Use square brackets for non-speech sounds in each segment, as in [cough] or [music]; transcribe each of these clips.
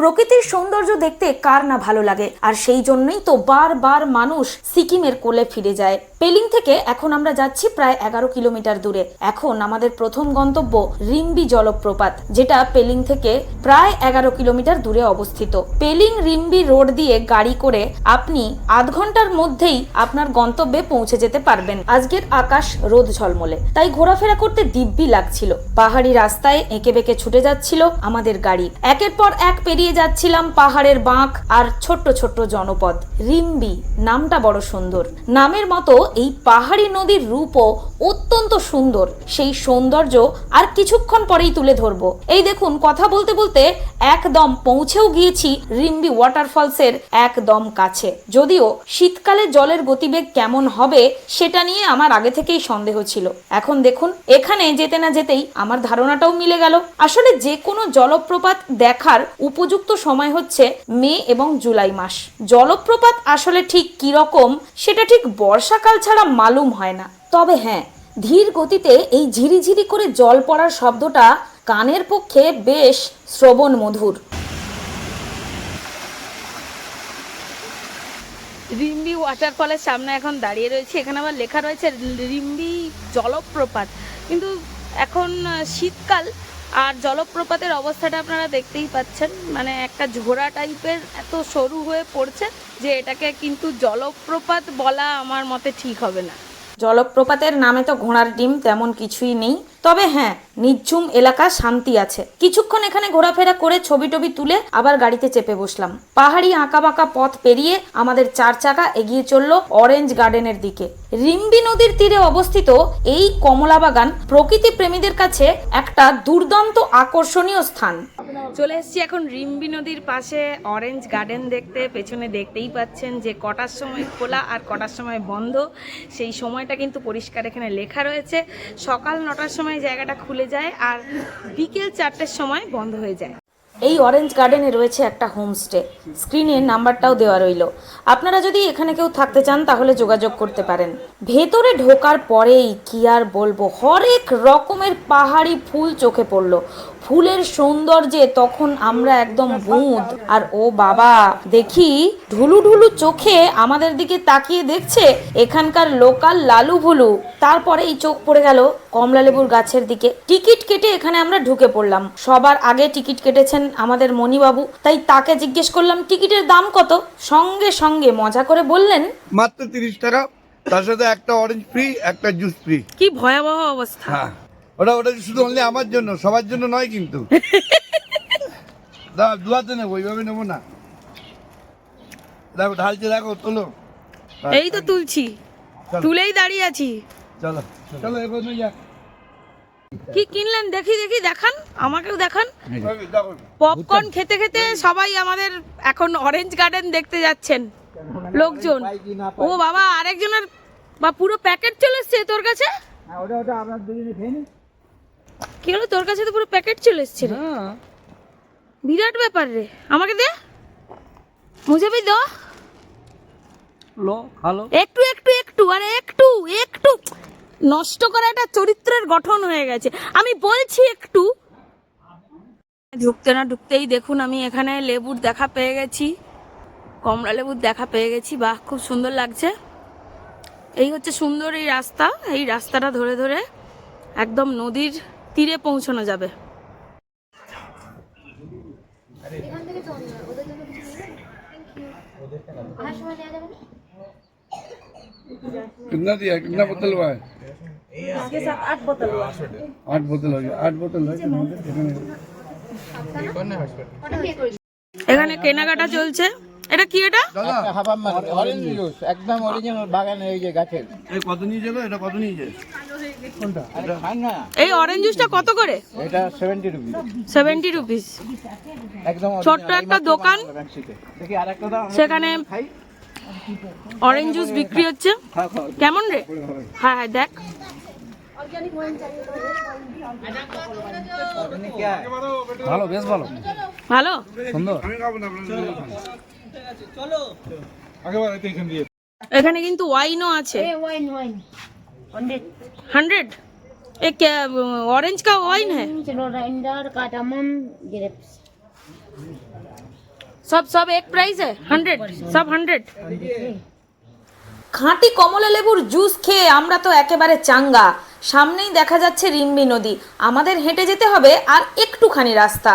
প্রকৃতির সৌন্দর্য দেখতে কার না ভালো লাগে? আর সেই জন্যই তো বারবার মানুষ সিকিমের কোলে ফিরে যায়। পেলিং থেকে এখন আমরা যাচ্ছি প্রায় এগারো কিলোমিটার দূরে। এখন আমাদের প্রথম গন্তব্য রিম্বি জলপ্রপাত, যেটা পেলিং থেকে প্রায় এগারো কিলোমিটার দূরে অবস্থিত। পেলিং রিম্বি রোড দিয়ে গাড়ি করে আপনি আধ ঘণ্টার মধ্যেই আপনার গন্তব্যে পৌঁছে যেতে পারবেন। আজকের আকাশ রোদ ঝলমলে। তাই ঘোরাফেরা করতে দিব্যি লাগছিল। পাহাড়ি রাস্তায় এঁকে বেঁকে ছুটে যাচ্ছিল আমাদের গাড়ি। একের পর এক পেরিয়ে যাচ্ছিলাম পাহাড়ের বাঁক আর ছোট্ট ছোট্ট জনপদ। রিম্বি, নামটা বড় সুন্দর। নামের মতো এই পাহাড়ি নদীর রূপও অত্যন্ত সুন্দর। সেই সৌন্দর্য আর কিছুক্ষণ পরেই তুলে ধরবো। এই দেখুন, কথা বলতে বলতে একদম পৌঁছেও গিয়েছি রিম্বি ওয়াটারফলসের একদম কাছে। যদিও শীতকালে জলের গতিবেগ কেমন হবে সেটা নিয়ে আমার আগে থেকেই সন্দেহ ছিল। এখন দেখুন, এখানে যেতে না যেতেই আমার ধারণাটাও মিলে গেল। আসলে যে কোনো জলপ্রপাত দেখার উপযুক্ত সময় হচ্ছে মে এবং জুলাই মাস। জলপ্রপাত আসলে ঠিক কীরকম, সেটা ঠিক বর্ষাকাল ছাড়া মালুম হয় না। তবে হ্যাঁ ধীর গতিতে এই ঝিরিঝিরি করে জল পড়ার শব্দটা কানের পক্ষে বেশ শ্রবণ মধুর। রিম্বি ওয়াটারফলের সামনে এখন দাঁড়িয়ে রয়েছে। এখানে আবার লেখা রয়েছে রিম্বি জলপ্রপাত। কিন্তু এখন শীতকাল আর জলপ্রপাতের অবস্থাটা আপনারা দেখতেই পাচ্ছেন। মানে একটা ঝোড়া টাইপের এত সরু হয়ে পড়ছে যে এটাকে কিন্তু জলপ্রপাত বলা আমার মতে ঠিক হবে না। জলপ্রপাতের নামে তো ঘোড়ার ডিম তেমন কিছুই নেই। তবে হ্যাঁ নিঝুম এলাকা শান্তি আছে। কিছুক্ষণ এখানে ঘোরাফেরা করে ছবি টবি তুলে আবার গাড়িতে চেপে বসলাম। পাহাড়ি আঁকা বাঁকা পথ পেরিয়ে আমাদের চার চাকা এগিয়ে চলল অরেঞ্জ গার্ডেনের দিকে। রিম্বি নদীর তীরে অবস্থিত এই কমলা বাগান প্রকৃতি প্রেমীদের কাছে একটা দুর্দান্ত আকর্ষণীয় স্থান। চলে এসেছি এখন রিম্বি নদীর পাশে অরেঞ্জ গার্ডেন দেখতে। পেছনে দেখতেই পাচ্ছেন যে কটার সময় খোলা আর কটার সময় বন্ধ। সেই সময়টা কিন্তু পরিষ্কার এখানে লেখা রয়েছে। সকাল নটার সময় জায়গাটা খুলে যায় আর বিকেল চারটের সময় বন্ধ হয়ে যায়। এই অরেঞ্জ গার্ডেনে রয়েছে একটা হোমস্টে স্ক্রিনে নাম্বারটাও দেওয়া রইল। আপনারা যদি এখানে কেউ থাকতে চান, তাহলে যোগাযোগ করতে পারেন। ভেতরে ঢোকার পরেই কি আর বলব, হরেক রকমের পাহাড়ি ফুল চোখে পড়ল। ফুলের সৌন্দর্যে তখন আমরা একদম বুঁদ আর ও বাবা, দেখি ঢুলু ঢুলু চোখে আমাদের দিকে তাকিয়ে দেখছে এখানকার লোকাল লালু ভুলু। তারপরে এই চোখ পড়ে গেল কমলালেবুর গাছের দিকে। টিকিট কেটে এখানে আমরা ঢুকে পড়লাম। সবার আগে টিকিট কেটেছেন আমাদের মণিবাবু। তাই তাকে জিজ্ঞেস করলাম টিকিটের দাম কত? সঙ্গে সঙ্গে মজা করে বললেন মাত্র তিরিশ টাকা তার সাথে একটা অরেঞ্জ ফ্রি একটা জুস ফ্রি কি ভয়াবহ অবস্থা। হ্যাঁ ওটা ওটা শুধু অনলি আমার জন্য? সবার জন্য নয় কিন্তু। দাও দুয়াতে নেব ওইভাবে নেব না। দেখো ঢালছে দেখো তোলো। এই তো তুলছি। তুলেই দাঁড়িয়ে আছি। চলো চলো এগোনো যাক কি কিনলেন? দেখি দেখি দেখান আমাকেও দেখান। পপকর্ন খেতে খেতে সবাই আমাদের এখন অরেঞ্জ গার্ডেন দেখতে যাচ্ছেন। লোকজন। ও বাবা আরেকজনের বা পুরো প্যাকেট চলে এসছে তোর কাছে? কি হলো? তোর কাছে তো পুরো প্যাকেট চলে এসছে বিরাট ব্যাপার রে। আমাকে দে। মুঝে ভি দো। লো ভালো একটু একটু একটু আরে একটু একটু। নষ্ট করা একটা চরিত্রের গঠন হয়ে গেছে। আমি বলছি একটু। ঢুকতে না, ঢুকতেই দেখুন, আমি এখানে লেবুর দেখা পেয়ে গেছি। কমলা লেবুর দেখা পেয়ে গেছি। বাহ, খুব সুন্দর লাগছে। এই হচ্ছে সুন্দর এই রাস্তা। এই রাস্তাটা ধরে ধরে একদম নদীর তীরে পৌঁছানো যাবে। कितना दिया कितना बोतल हुआ है आठ बोतल आठ बोतल हो गया आठ बोतल है এখানে কেনাকাটা চলছে এটা কি এটা অরেঞ্জ জুস একদম অরিজিনাল বাগানে এই যে গাছের এই কত নিয়ে যাবে এটা কত নিয়ে যায় আরে খান না এই অরেঞ্জ জুসটা কত করে এটা সেভেন্টি রুপিস সেভেন্টি রুপিস একদম ছোট্ট original, একটা এইমাত্র দোকান। বানানো মেক্সিতে। দেখি আরেকটা দাও আমরা সেখানে খাই অরেঞ্জ জুস বিক্রি হচ্ছে খাও খাও কেমন রে হ্যাঁ হ্যাঁ দেখ Organic क्या है? ভালো বেশ ভালো ভালো সুন্দর আমি খাবো না আপনারা খান। আগে বাড়াইতে এখান দিয়ে এখানে কিন্তু ওয়াইনও আছে वाइन वाइन हंड्रेड হান্ড্রেড एक ऑरेंज का वाइन है सब सब एक प्राइस है हंड्रेड सब हंड्रेड খাঁটি কমলা লেবুর জুস খেয়ে আমরা তো একেবারে চাঙ্গা সামনেই দেখা যাচ্ছে রিম্বি নদী আমাদের হেঁটে যেতে হবে আর একটুখানি রাস্তা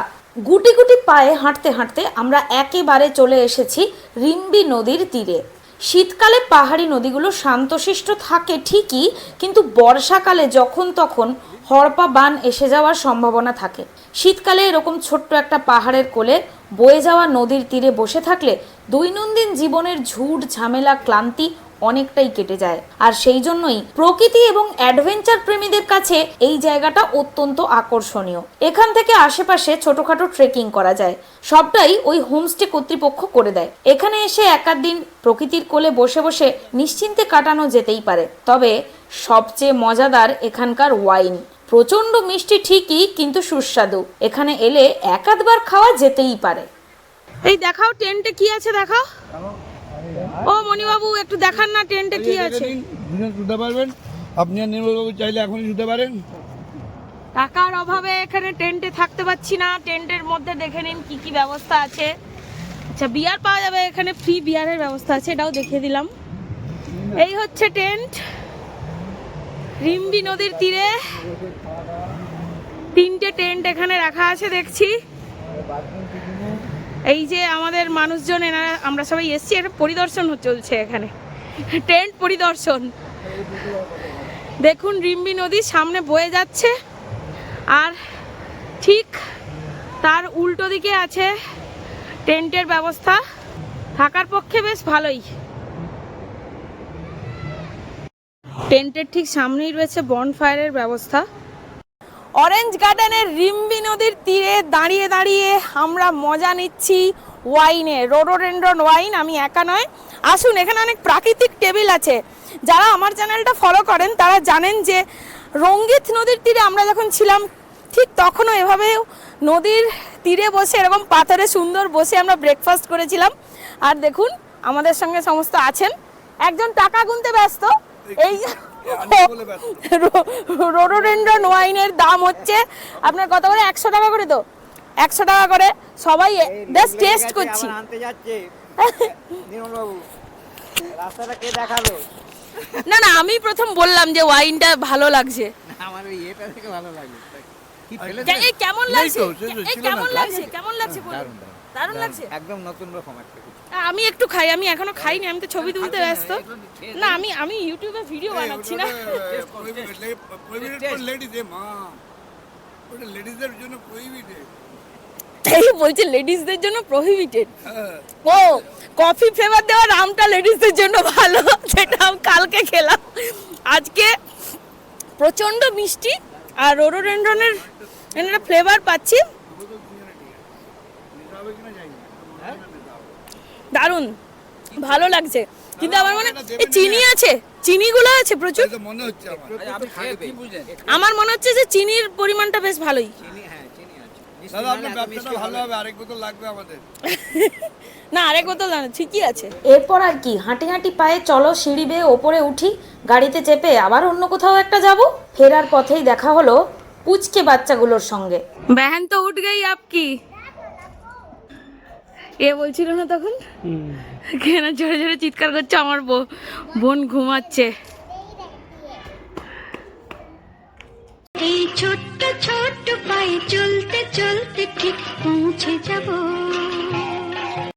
গুটি গুটি পায়ে হাঁটতে হাঁটতে আমরা একেবারে চলে এসেছি রিম্বি নদীর তীরে শীতকালে পাহাড়ি নদীগুলো শান্তশিষ্ট থাকে ঠিকই কিন্তু বর্ষাকালে যখন তখন হড়পা বান এসে যাওয়ার সম্ভাবনা থাকে শীতকালে এরকম ছোট্ট একটা পাহাড়ের কোলে বয়ে যাওয়া নদীর তীরে বসে থাকলে দৈনন্দিন জীবনের ঝুট, ঝামেলা, ক্লান্তি অনেকটাই কেটে যায়। আর সেই জন্যই প্রকৃতি এবং অ্যাডভেঞ্চার প্রেমীদের কাছে এই জায়গাটা অত্যন্ত আকর্ষণীয়। এখান থেকে আশেপাশে ছোটখাটো ট্রেকিং করা যায়। সবটাই ওই হোমস্টে কর্তৃপক্ষ করে দেয়। এখানে এসে একাধ দিন প্রকৃতির কোলে বসে বসে নিশ্চিন্তে কাটানো যেতেই পারে। তবে সবচেয়ে মজাদার এখানকার ওয়াইন প্রচণ্ড মিষ্টি ঠিকই কিন্তু সুস্বাদু। এখানে এলে একাধবার খাওয়া যেতেই পারে। এই দেখাও টেন্টে কি আছে দেখাও। ও মণিবাবু একটু দেখান না টেন্টে কি আছে। দুজন শুতে পারবেন। আপনি আর নির্মলবাবু চাইলে এখনই শুতে পারেন। টাকার অভাবে এখানে টেন্টে থাকতে পারছি না। টেন্টের মধ্যে দেখে নিন কি কি ব্যবস্থা আছে। আচ্ছা বিয়ার পাওয়া যাবে এখানে ফ্রি বিয়ারের ব্যবস্থা আছে এটাও দেখিয়ে দিলাম। এই হচ্ছে টেন্ট। রিম্বি নদীর তীরে তিনটে টেন্ট এখানে রাখা আছে, দেখছি। এই যে আমাদের মানুষজন, এনারা, আমরা সবাই এসছি, একটা পরিদর্শন চলছে এখানে। টেন্ট পরিদর্শন। দেখুন, রিম্বি নদী সামনে বয়ে যাচ্ছে, আর ঠিক তার উল্টো দিকে আছে টেন্টের ব্যবস্থা। থাকার পক্ষে বেশ ভালোই। টেন্টের ঠিক সামনেই রয়েছে বনফায়ারের ব্যবস্থা। অরেঞ্জ গার্ডেনের রিম্বি নদীর তীরে দাঁড়িয়ে দাঁড়িয়ে আমরা মজা নিচ্ছি ওয়াইনে রোডোডেন্ড্রন ওয়াইন আমি একা নয়। আসুন, এখানে অনেক প্রাকৃতিক টেবিল আছে। যারা আমার চ্যানেলটা ফলো করেন, তারা জানেন যে রঙ্গিত নদীর তীরে আমরা যখন ছিলাম, ঠিক তখনও এভাবে নদীর তীরে বসে, এরকম পাথরে সুন্দর বসে আমরা ব্রেকফাস্ট করেছিলাম। আর দেখুন, আমাদের সঙ্গে সমস্ত আছেন। একজন টাকা গুনতে ব্যস্ত। এই রোডোডেন্ড্রন ওয়াইনের দাম হচ্ছে আপনার কত করে? একশো টাকা করে তো। একশো টাকা করে। সবাই জাস্ট টেস্ট করছি। [laughs] না না আমি প্রথম বললাম যে ওয়াইনটা ভালো লাগছে। আমার ওই এটা থেকে ভালো লাগে কি ফেলে কে- এই কেমন লাগছে? কেমন লাগছে? কেমন লাগছে দারুণ, লাগছে। একদম নতুন রকম একটা কিছু। আমি একটু খাই আমি এখনও খাইনি আমি তো ছবি তুলতে ব্যস্ত। না আমি আমি ইউটিউবে ভিডিও বানাচ্ছি না। লেডিজে [laughs] মা জন্য প্রহিবিটেড এই বলছে লেডিসদের জন্য প্রহিবিটেড হ্যাঁ। ও কফি ফ্লেভার দেওয়ার আমটা লেডিসদের জন্য ভালো যেটা আমি কালকে খেলাম। আজকে প্রচণ্ড মিষ্টি আর রোডোডেন্ড্রনের একটা ফ্লেভার পাচ্ছি। দারুণ ভালো লাগছে। কিন্তু আমার মনে চিনি আছে। চিনিগুলো আছে প্রচুর। আমার। মনে হচ্ছে যে চিনির পরিমাণটা বেশ ভালোই। না আরেক বোতল না ঠিকই আছে। এরপর আর কি হাঁটি হাঁটি পায়ে চলো সিঁড়ি বেয়ে ওপরে উঠি গাড়িতে চেপে আবার অন্য কোথাও একটা যাব? ফেরার পথেই দেখা হলো পুচকে বাচ্চাগুলোর সঙ্গে। বেহেন তো উঠ গেই আপ কি? এ বলছিল না তখন? কেন জোরে জোরে চিৎকার করছে? আমার বোন ঘুমাচ্ছে। এই ছোট্ট ছোট্ট পায়ে চলতে চলতে ঠিক পৌঁছে যাব।